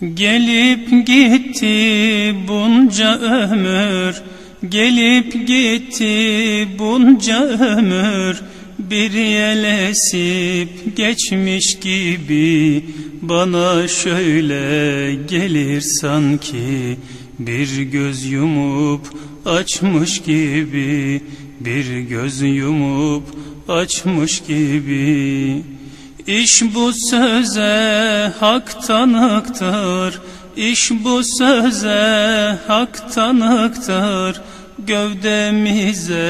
Gelip gitti bunca ömür Gelip gitti bunca ömür. Bir yel esip geçmiş gibi Bana şöyle gelir sanki. Bir göz yumup açmış gibi Bir göz yumup açmış gibi İş bu söze hak tanıktır. İş bu söze hak tanıktır. Gövdemize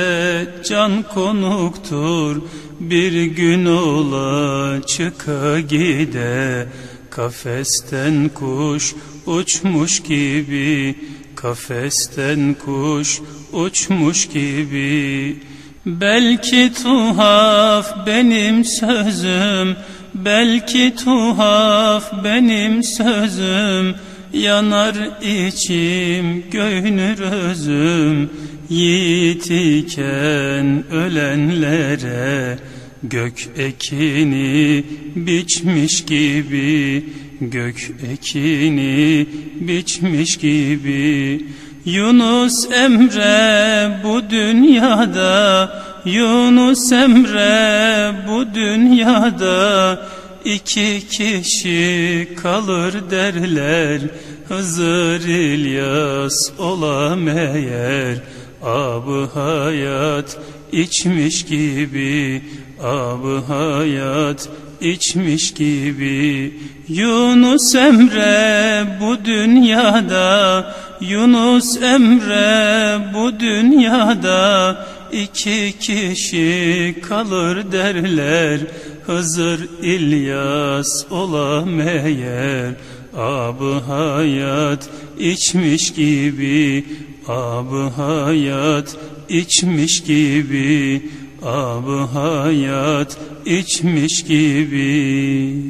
can konuktur. Bir gün ola çıka gide. Kafesten kuş uçmuş gibi. Kafesten kuş uçmuş gibi Belki tuhaf benim sözüm Belki tuhaf benim sözüm. Yanar içim göynür özüm. Yiğit iken ölenlere Gök ekini biçmiş gibi Gök ekini biçmiş gibi Yunus Emre bu dünyada Yunus Emre bu dünyada iki kişi kalır derler Hızır İlyas ola meğer hayat içmiş gibi Abı hayat içmiş gibi. Yunus Emre bu dünyada Yunus Emre bu dünyada iki kişi kalır derler. Hızır İlyas ola meğer Abı hayat içmiş gibi Abı hayat içmiş gibi Abı hayat içmiş gibi